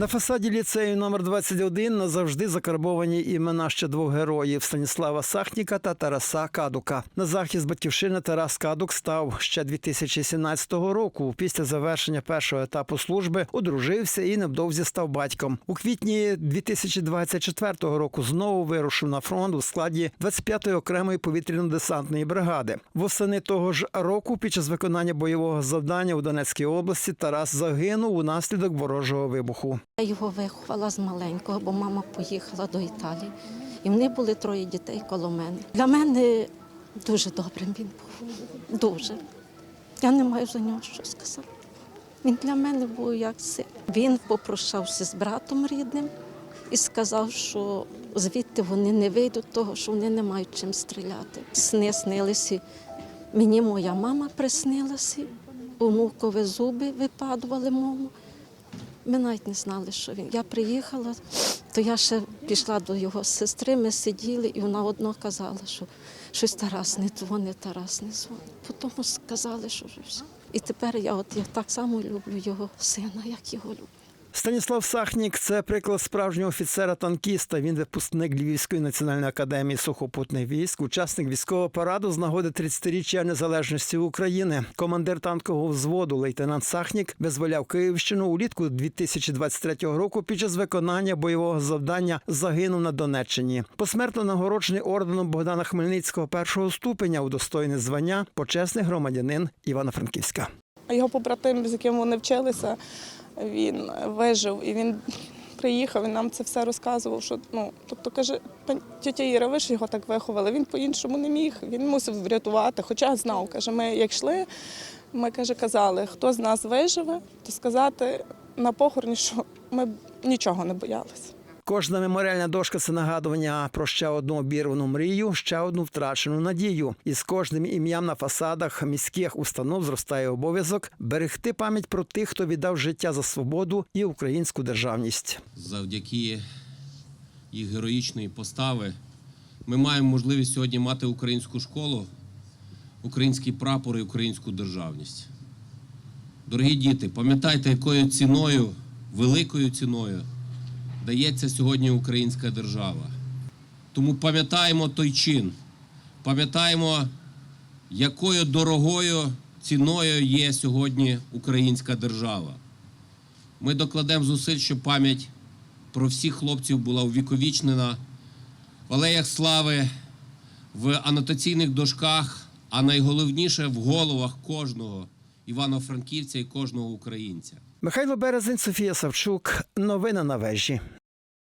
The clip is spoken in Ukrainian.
На фасаді ліцею номер 21 назавжди закарбовані імена ще двох героїв Станіслава Сахніка та Тараса Кадука. На захист батьківщини Тарас Кадук став ще 2017 року. Після завершення першого етапу служби одружився і невдовзі став батьком. У квітні 2024 року знову вирушив на фронт у складі 25-ї окремої повітряно-десантної бригади. Восени того ж року, під час виконання бойового завдання у Донецькій області, Тарас загинув унаслідок ворожого вибуху. Я його виховала з маленького, бо мама поїхала до Італії. І в них були троє дітей коло мене. Для мене дуже добрим він був. Дуже. Я не маю за нього що сказати. Він для мене був як син. Він попрощався з братом рідним і сказав, що звідти вони не вийдуть, того, що вони не мають чим стріляти. Сни снилися. Мені моя мама приснилася, у мукові зуби випадували мому. Ми навіть не знали, що він. Я приїхала, то я ще пішла до його сестри, ми сиділи, і вона одно казала, що щось Тарас не дзвонить, Тарас не дзвонить. Потім сказали, що вже все. І тепер я от я так само люблю його сина, як його люблю. Станіслав Сахнік це приклад справжнього офіцера-танкіста. Він випускник Львівської національної академії сухопутних військ, учасник військового параду з нагоди 30-річчя незалежності України. Командир танкового взводу лейтенант Сахнік визволяв Київщину улітку 2023 року. Під час виконання бойового завдання загинув на Донеччині. Посмертно нагороджений орденом Богдана Хмельницького першого ступеня удостоєне звання почесний громадянин Івано-Франківська. Його побратим, з яким вони вчилися, він вижив і він приїхав і нам це все розказував. Що, ну, тобто каже, тітя Іра, ви ж його так виховали, він по-іншому не міг, він мусив врятувати, хоча знав. Каже, ми як йшли, ми каже, казали, хто з нас виживе, то сказати на похороні, що ми нічого не боялися. Кожна меморіальна дошка це нагадування про ще одну обірвану мрію, ще одну втрачену надію. І з кожним ім'ям на фасадах міських установ зростає обов'язок берегти пам'ять про тих, хто віддав життя за свободу і українську державність. завдяки їх героїчної постави ми маємо можливість сьогодні мати українську школу, український прапор і українську державність. Дорогі діти, пам'ятайте, якою ціною, великою ціною дається сьогодні українська держава. Тому пам'ятаємо той чин, пам'ятаємо, якою дорогою ціною є сьогодні українська держава. Ми докладемо зусиль, щоб пам'ять про всіх хлопців була увіковічнена в алеях слави, в анотаційних дошках, а найголовніше в головах кожного івано-франківця і кожного українця. Михайло Березень, Софія Савчук. Новини на вежі.